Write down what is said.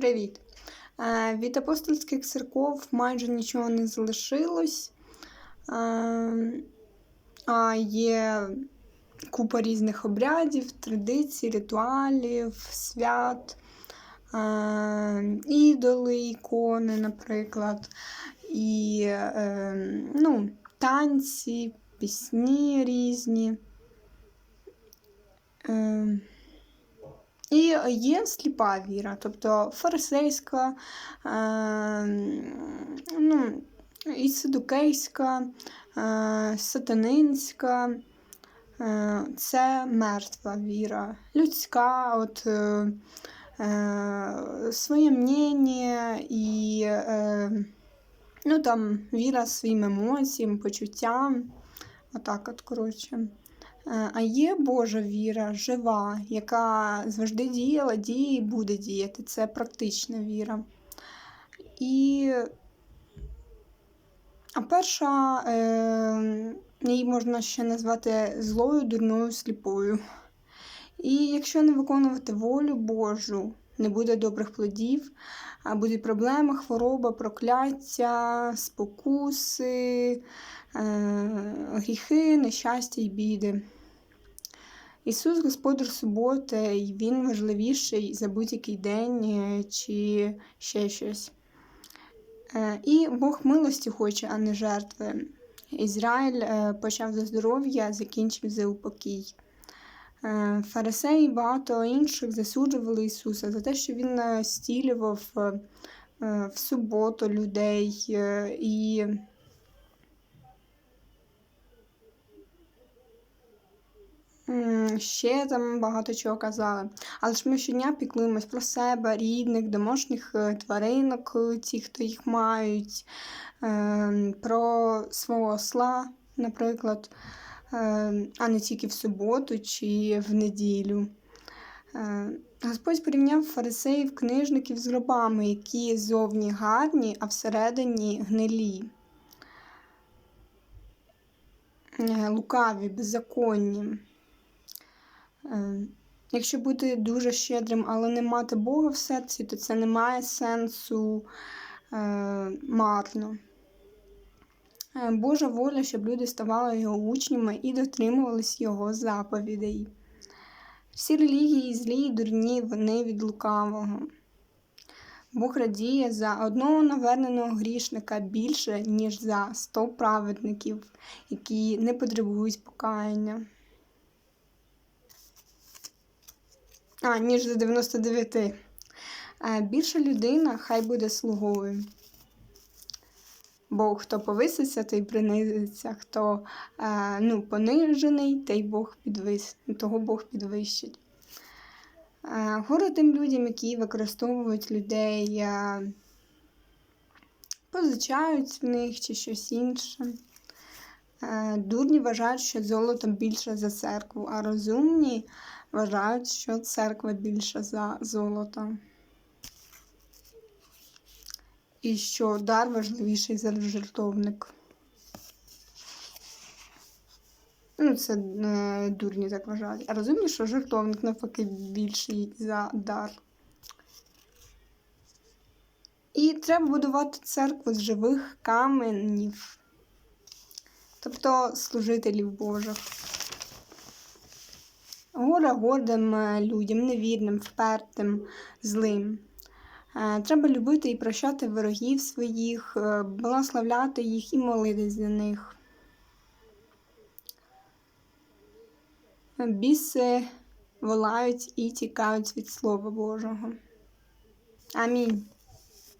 Привіт! Е, Від апостольських церков майже нічого не залишилось. Е, А є купа різних обрядів, традицій, ритуалів, свят, е, ідоли, ікони, наприклад, і ну, танці, пісні різні. І є сліпа віра, тобто фарисейська, е, ну, і садукейська, е, сатанинська. Е, це мертва віра. Людська, от е, своє мнення і ну, там, віра своїм емоціям, почуттям. Отак от, коротше. Е, А є Божа віра, жива, яка завжди діяла, діє і буде діяти. Це практична віра. І а перша, е, її можна ще назвати злою, дурною, сліпою. І якщо не виконувати волю Божу, не буде добрих плодів, а будуть проблеми, хвороба, прокляття, спокуси, е, гріхи, нещастя і біди. Ісус Господар суботи, і Він важливіший за будь-який день е, чи ще щось. Е, І Бог милості хоче, а не жертви. Ізраїль е, почав за здоров'я, закінчив за упокій. Фарисеї і багато інших засуджували Ісуса за те, що Він стілював в суботу людей і Ще там багато чого казали. Але ж ми щодня піклуємось про себе, рідних, домашніх е, тваринок, е, ті, хто їх мають, е, про свого осла, наприклад, е, а не тільки в суботу чи в неділю. Е, Господь порівняв фарисеїв, книжників з гробами, які зовні гарні, а всередині гнилі. Е, Лукаві, беззаконні. Е, Якщо бути дуже щедрим, але не мати Бога в серці, то це не має сенсу е, марно. Е, Божа воля, щоб люди ставали його учнями і дотримувались його заповідей. Всі релігії злі і дурні, вони від лукавого. Бог радіє за одного наверненого грішника більше, ніж за сто праведників, які не потребують покаяння. А, ніж за 99. Е, Більша людина хай буде слугою. Бо хто повиситься, той принизиться, хто ну, понижений, той Бог підвис... того Бог підвищить. Горе тим людям, які використовують людей, позичають в них чи щось інше. Е, Дурні вважають, що золото більше за церкву, а розумні вважають, що церква більша за золото. І що дар важливіший за жертовник. Ну, це е, дурні так вважають. А розумні, що жертовник навпаки більший за дар. І треба будувати церкву з живих каменів, тобто служителів Божих. Горе гордим е, людям, невірним, впертим, злим. Е, Треба любити і прощати ворогів своїх, е, благословляти їх і молитись за них. Біси волають і тікають від Слова Божого. Амінь.